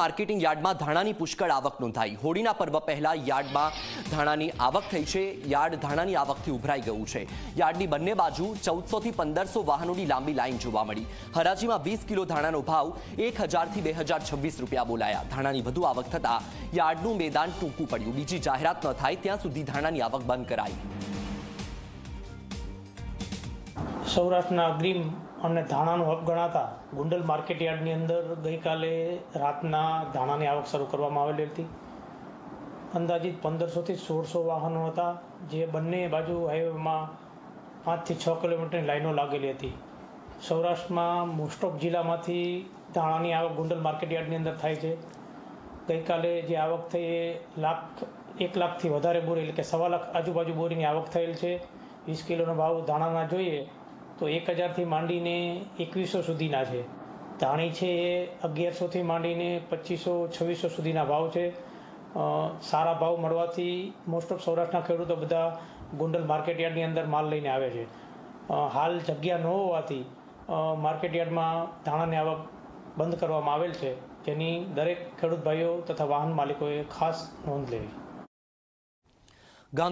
Marketing યાર્ડમાં ધાણાની પુષ્કળ આવક નોંધાઈ. હોળીના પર્વ પહેલા યાર્ડમાં ધાણાની આવક થઈ છે. યાર્ડ ધાણાની આવકથી ઉભરાઈ ગયું છે. યાર્ડની બંને બાજુ ચૌદસોથી પંદરસો વાહનોની લાંબી લાઇન જોવા મળી. હરાજીમાં વીસ કિલો ધાણાનો ભાવ એક હજારથી બે હજાર છવ્વીસ રૂપિયા બોલાયા. ધાણાની વધુ આવક થતાં યાર્ડનું મેદાન ટૂંકું પડ્યું. બીજી જાહેરાત ન થાય, ત્યાં સુધી ધાણાની આવક બંધ કરાઈ. સૌરાષ્ટ્રના અગ્રીમ અને ધાણાનું હબ ગણાતા ગુંડલ માર્કેટ યાર્ડની અંદર ગઈકાલે રાતના ધાણાની આવક શરૂ કરવામાં આવેલી હતી. અંદાજિત પંદરસોથી સોળસો વાહનો હતા, જે બંને બાજુ હાઈવેમાં પાંચથી છ કિલોમીટરની લાઈનો લાગેલી હતી. સૌરાષ્ટ્રમાં મોસ્ટ ઓફ જિલ્લામાંથી ધાણાની આવક ગુંડલ માર્કેટ યાર્ડની અંદર થાય છે. ગઈકાલે જે આવક થઈ એ લાખ, એક લાખથી વધારે બોરી એટલે કે સવા લાખ આજુબાજુ બોરીની આવક થયેલ છે. વીસ કિલોનો ભાવ ધાણાના જોઈએ તો એક હજારથી માંડીને એકવીસો સુધીના છે. ધાણી છે એ અગિયારસોથી માંડીને પચીસો, છવ્વીસો સુધીના ભાવ છે. સારા ભાવ મળવાથી મોસ્ટ ઓફ સૌરાષ્ટ્રના ખેડૂતો બધા ગુંડલ માર્કેટ યાર્ડની અંદર માલ લઈને આવે છે. હાલ જગ્યા ન હોવાથી માર્કેટયાર્ડમાં માર્કેટ યાર્ડમાં ધાણાની આવક બંધ કરવામાં આવેલ છે. જેની દરેક ખેડૂત ભાઈઓ તથા વાહન માલિકોએ ખાસ નોંધ લેવી.